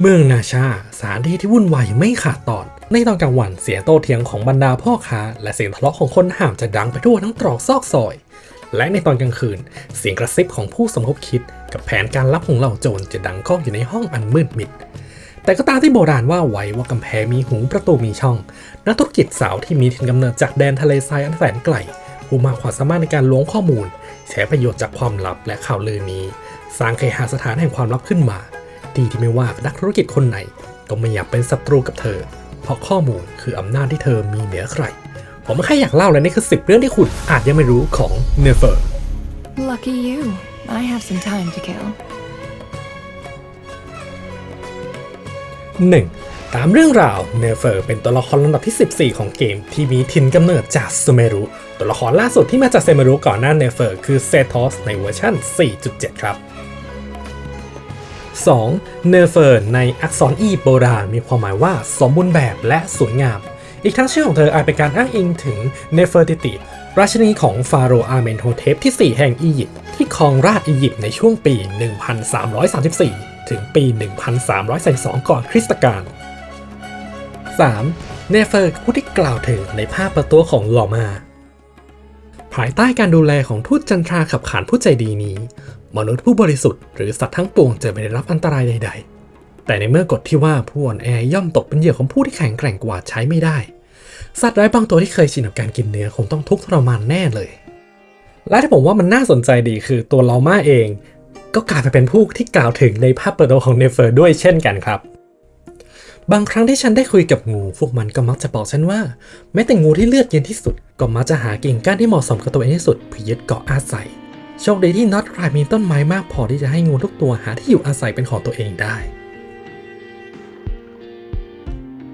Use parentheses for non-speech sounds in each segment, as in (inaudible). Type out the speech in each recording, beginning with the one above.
เมืองนาชาสถานที่ที่วุ่นวายไม่ขาดตอน ในตอนกลางวันเสียงโต้เถียงของบรรดาพ่อค้า และเสียงทะเลาะของคนห่ามจะดังไปทั่วทั้งตรอกซอกซอย และในตอนกลางคืน เสียงกระซิบของผู้สมคบคิด กับแผนการลับของเหล่าโจรจะดังก้องอยู่ในห้องอันมืดมิด แต่ก็ตามที่โบราณว่าไว้ว่ากำแพงมีหูประตูมีช่อง นักธุรกิจสาวที่มีถิ่นกำเนิดจากแดนทะเลทรายอันแสนไกลผู้มากความสามารถในการล้วงข้อมูลใช้ประโยชน์จากความลับและข่าวลือนี้ สร้างเคหสถานแห่งความลับขึ้นมา ดีที่ไม่ว่านักธุรกิจคนไหนก็ไม่อยากเป็นศัตรูกับเธอ เพราะข้อมูลคืออำนาจที่เธอมีเหนือใคร ผมแค่อยากเล่าและนี่คือ 10 เรื่องที่คุณอาจยังไม่รู้ของ Never Lucky you. I have some time to kill. 1. ตามเรื่องราวเนเฟอร์เป็นตัวละครลำดับที่ 14 ของเกมที่มีถิ่นกำเนิดจากซูเมรุ ตัวละครล่าสุดที่มาจากเซเมรุก่อนหน้าเนเฟอร์คือเซทอสในเวอร์ชัน4.7 ครับ 2. เนเฟอร์ในอักษรอียิปต์โบราณมีความหมายว่าสมบูรณ์แบบและสวยงาม อีกทั้งชื่อของเธออาจเป็นการอ้างอิงถึงเนเฟอร์ติติ ราชินีของฟาโรห์อาเมนโฮเทปที่ 4 แห่งอียิปต์ที่ครองราชอียิปต์ในช่วงปี 1334 ถึงปี 1342ก่อนคริสตกาล 3. เนเฟอร์ผู้ที่กล่าวถึงในภาพประตัวของลอมา ภายใต้การดูแลของทูตจันทราขับขานผู้ใจดีนี้ มนุษย์ผู้บริสุทธิ์หรือสัตว์ทั้งปวงจะไม่ได้รับอันตรายใด ๆ แต่ในเมื่อกฎที่ว่าผู้อ่อนแอย่อมตกเป็นเหยื่อของผู้ที่แข็งแกร่งกว่าใช้ไม่ได้ สัตว์ร้ายบางตัวที่เคยชินกับการกินเนื้อคงต้องทุกข์ทรมานแน่เลย และที่ผมว่ามันน่าสนใจดีคือตัวเลอมาเอง ก็กลายไปเป็นผู้ที่กล่าวถึงในภาพเปิดตัวของเนเฟอร์ด้วยเช่นกันครับ บางครั้งที่ฉันได้คุยกับงู พวกมันก็มักจะบอกฉันว่า แม้แต่งูที่เลือดเย็นที่สุด ก็มักจะหากิ่งก้านที่เหมาะสมกับตัวเองที่สุดเพื่อยึดเกาะอาศัย โชคดีที่น็อตคลายมีต้นไม้มากพอที่จะให้งูทุกตัวหาที่อยู่อาศัยเป็นของตัวเองได้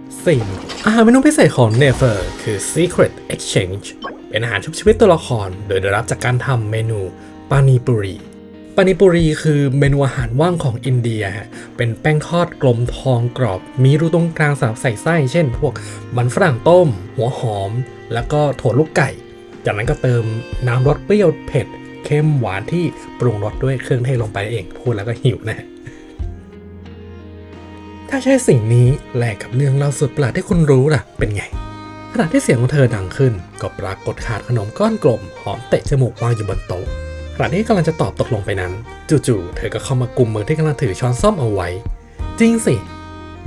4. อาหารเมนูพิเศษของ Never คือ Secret Exchange เป็นอาหารชุบชีวิตตัวละคร โดยได้รับจากการทำเมนูปานิปุรีานิปุรีคือเมนูอาหารว่างของอินเดียฮะเป็นแป้งทอดกลมทองกรอบ มีรูตรงกลางสำหรับใส่ไส้ เช่น พวกมันฝรั่งต้ม หัวหอม แล้วก็ถั่วลูกไก่ จากนั้นก็เติมน้ำรสเปรี้ยวเผ็ดเค็มหวานที่ปรุงรสด้วยเครื่องเทศลงไปเอง พูดแล้วก็หิวนะฮะถ้าใช้สิ่งนี้แลกกับเรื่องเล่าสุดประหลาดที่คุณรู้ล่ะ เป็นไงขณะที่เสียงของเธอดังขึ้น ก็ปรากฏขาดขนมก้อนกลมหอมเตะจมูกวางอยู่บนโต๊ะ ขณะที่กำลังจะตอบตกลงไปนั้น จู่ๆเธอก็เข้ามากุมมือที่กำลังถือช้อนส้อมเอาไว้ จริงสิ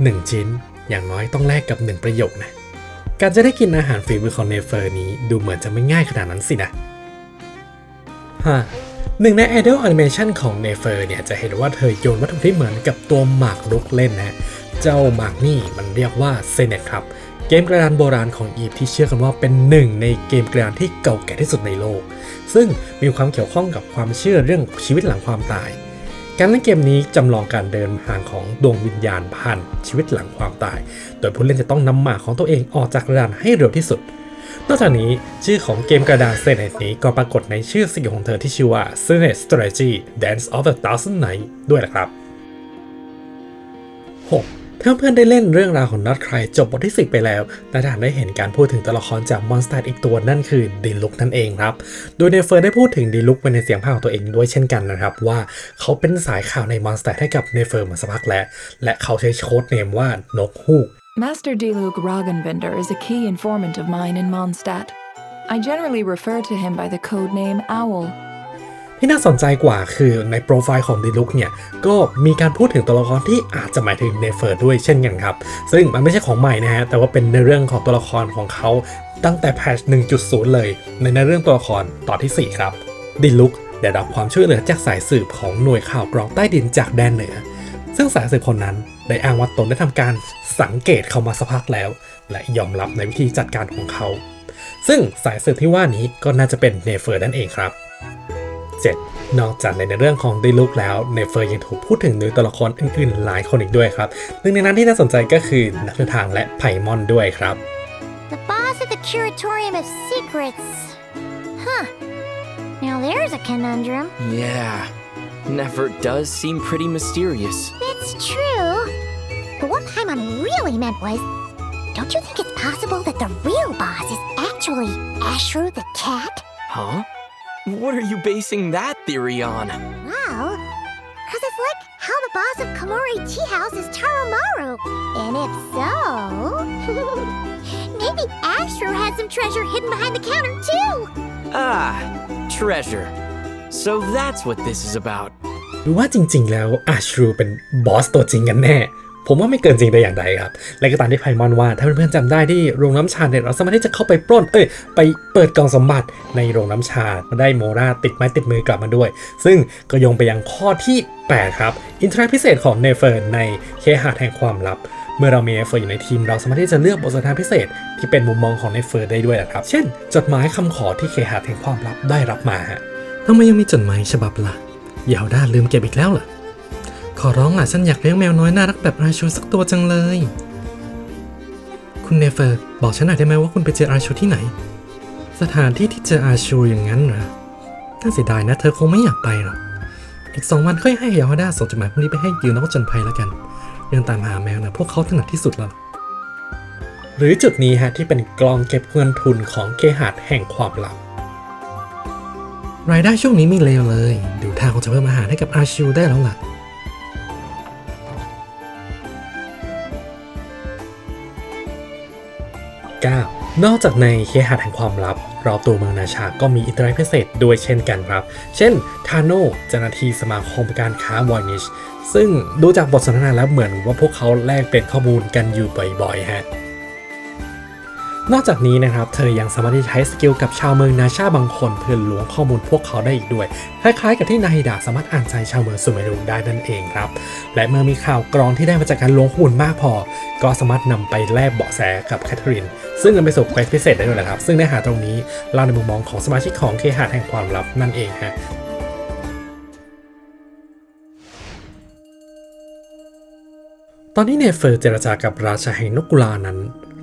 หนึ่งชิ้นอย่างน้อยต้องแลกกับหนึ่งประโยคนะ การจะได้กินอาหารฝีมือของเนเฟอร์นี้ดูเหมือนจะไม่ง่ายขนาดนั้นสินะฮะหนึ่งใน Idol Animation ของเนเฟอร์เนี่ยจะเห็นว่าเธอโยนวัตถุที่เหมือนกับตัวหมากรุกเล่นนะ เจ้าหมากนี่มันเรียกว่าเซเนตครับ เกมกระดานโบราณของอีฟที่เชื่อกันว่าเป็นหนึ่งในเกมกระดานที่เก่าแก่ที่สุดในโลก ซึ่งมีความเกี่ยวข้องกับความเชื่อเรื่องชีวิตหลังความตาย การเล่นเกมนี้จำลองการเดินทางของดวงวิญญาณผ่านชีวิตหลังความตาย โดยผู้เล่นจะต้องนำหมากของตัวเองออกจากกระดานให้เร็วที่สุด นอกจากนี้ชื่อของเกมกระดานเซนเนตนี้ก็ปรากฏในชื่อสกิลของเธอที่ชื่อว่า s e n e t Strategy Dance of the Thousand Nights ด้วยนะครับ 6. ถ้าเพื่อนได้เล่นเรื่องราวของนัดใครจบบทที่ 10 ไปแล้วน่าจะได้เห็นการพูดถึงตัวละครจากมอนสเตอร์อีกตัวนั่นคือดีลุกนั่นเองครับ โดยเนเฟอร์ได้พูดถึงดีลุกไปในเสียงภาคของตัวเองด้วยเช่นกันนะครับ ว่าเขาเป็นสายข่าวในมอนสเตอร์ให้กับเนเฟอร์มาสักพักแล้ว และเขาใช้โค้ดเนมว่านกฮูก Master Diluk Raganvinder is a key informant of mine in Mondstadt. I generally refer to him by the code name Owl. ที่น่าสนใจกว่าคือในโปรไฟล์ของดีลุกเนี่ย ก็มีการพูดถึงตัวละครที่อาจจะหมายถึงเนเฟอร์ด้วยเช่นกันครับ ซึ่งมันไม่ใช่ของใหม่นะฮะ แต่ว่าเป็นในเรื่องของตัวละครของเขาตั้งแต่แพทช1.0 เลย ในในเรื่องตัวละครตอนที่ 4 ครับดีลุกได้รับความช่วยเหลือจากสายสืบของหน่วยข่าวกรองใต้ดินจากแดนเหนือ ซึ่งสายสืบคนนั้นได้อ้างว่าตนได้ทำการสังเกตเขามาสักพักแล้ว และยอมรับในวิธีจัดการของเขา ซึ่งสายสืบที่ว่านี้ก็น่าจะเป็นเนเฟอร์นั่นเองครับ 7. นอกจากในเรื่องของดีลุกแล้วเนเฟอร์ยังถูกพูดถึงโดยตัวละครอื่นๆหลายคนอีกด้วยครับหนึ่งในนั้นที่น่าสนใจก็คือนักเดินทางและไพมอนด้วยครับ The boss of the Curatorium of Secrets. Huh. Now there's a conundrum. Yeah, Never does seem pretty mysterious. It's true. But what Paimon really meant was don't you think it's possible that the real boss is actually Ashru the cat? Huh? What are you basing that theory on? Well, Because it's like how the boss of Komori Tea House is Taromaru. And if so, (laughs) maybe Astro has some treasure hidden behind the counter too. Ah, treasure. So that's what this is about. หรือว่าจริง ๆ แล้วอาชรูเป็นบอสตัวจริงกันแน่ ผมว่าไม่เกินจริงแต่อย่างใดครับ และก็ตามที่ไพมอนว่า ถ้าเพื่อนๆจำได้ที่โรงน้ำชาเนี่ยเราสามารถที่จะเข้าไปปล้น เอ้ย ไปเปิดกล่องสมบัติในโรงน้ำชามาได้โมราติดไม้ติดมือกลับมาด้วย ซึ่งก็ยงไปยังข้อที่ 8 ครับ อินทราพิเศษของเนเฟอร์ในเคหะแห่งความลับเมื่อเรามีเนเฟอร์อยู่ในทีมเราสามารถที่จะเลือกบทสนทนาพิเศษที่เป็นมุมมองของเนเฟอร์ได้ด้วยนะครับ เช่น จดหมายคำขอที่เคหะแห่งความลับได้รับมาฮะทำไมยังมีจดหมายฉบับล่ะยาวด้านลืมเก็บอีกแล้วเหรอ อร้องล่ะฉันอยากเลี้ยงแมวน้อยน่ารักแบบอาชูสักตัวจังเลย คุณเนเฟอร์บอกฉันหน่อยได้ไหมว่าคุณไปเจออาชูที่ไหน สถานที่ที่เจออาชูอย่างนั้นเหรอน่าเสียดายนะเธอคงไม่อยากไปหรอก อีกสองวันค่อยให้ยาฮาด้าส่งจดหมายพวกนี้ไปให้ยูนักจนภัยแล้วกัน เรื่องตามหาแมวนะพวกเขาถนัดที่สุดแล้ว หรือจุดนี้ฮะที่เป็นกลองเก็บเงินทุนของเคหะแห่งความลับรายได้ช่วงนี้ไม่เลวเลย ดูท่าคงจะเพิ่มอาหารให้กับอาชูได้แล้วล่ะ 9. นอกจากในเคหะแห่งความลับ รอบตัวเมืองนาชาก็มีอิตราพิเศษด้วยเช่นกันครับ เช่นทาโน่เจ้าหน้าที่สมาคมการค้าวอยนิชซึ่งดูจากบทสนทนาแล้วเหมือนว่าพวกเขาแลกเปลี่ยนข้อมูลกันอยู่บ่อยๆฮะ นอกจากนี้นะครับ เธอยังสามารถที่ใช้สกิลกับชาวเมืองนาชาบางคน เพื่อล้วงข้อมูลพวกเขาได้อีกด้วย คล้ายๆ กับที่นาฮิดะสามารถอ่านใจชาวเมืองซูเมรุได้นั่นเองครับ และเมื่อมีข่าวกรองที่ได้มาจากการล้วงข้อมูลมากพอ ก็สามารถนำไปแลกเบาะแสกับแคทเธอรีน ซึ่งนำไปสู่เควสพิเศษได้ด้วยนะครับ ซึ่งเนื้อหาตรงนี้เล่าในมุมมองของสมาชิกของเคหะแห่งความลับนั่นเองฮะตอนที่เนเฟอร์เจรจากับราชาแห่งนกกุลานั้น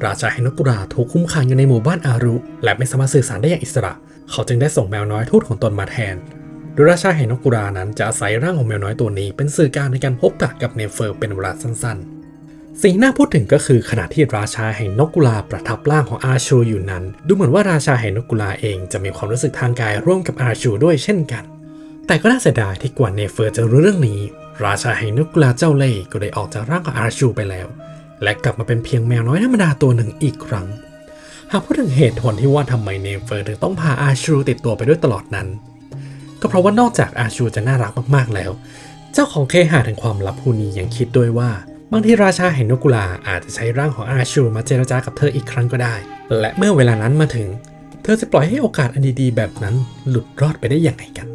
ราชาแห่งนกกุลาถูกคุมขังอยู่ในหมู่บ้านอารุ และไม่สามารถสื่อสารได้อย่างอิสระ เขาจึงได้ส่งแมวน้อยทูตของตนมาแทน โดยราชาแห่งนกกุลานั้นจะอาศัยร่างของแมวน้อยตัวนี้ เป็นสื่อกลางในการพบปะกับเนเฟอร์เป็นเวลาสั้นๆ สิ่งที่น่าพูดถึงก็คือขณะที่ราชาแห่งนกกุลาประทับร่างของอาชูอยู่นั้น ดูเหมือนว่าราชาแห่งนกกุลาเองจะมีความรู้สึกทางกายร่วมกับอาชูด้วยเช่นกัน แต่ก็น่าเสียดายที่กว่าเนเฟอร์จะรู้เรื่องนี้ ราชาแห่งนกกุลาเจ้าเล่ห์ก็ได้ออกจากร่างของอาชูไปแล้ว และกลับมาเป็นเพียงแมวน้อยธรรมดาตัวหนึ่งอีกครั้ง หากพูดถึงเหตุผลที่ว่าทำไมเนเฟอร์ถึงต้องพาอาชูติดตัวไปด้วยตลอดนั้น ก็เพราะว่านอกจากอาชูจะน่ารักมากๆแล้ว เจ้าของเคหะแห่งความลับผู้นี้ยังคิดด้วยว่าบางทีราชาแห่งนกกุลาอาจจะใช้ร่างของอาชูมาเจรจากับเธออีกครั้งก็ได้ และเมื่อเวลานั้นมาถึง เธอจะปล่อยให้โอกาสอันดีๆแบบนั้นหลุดรอดไปได้อย่างไรกัน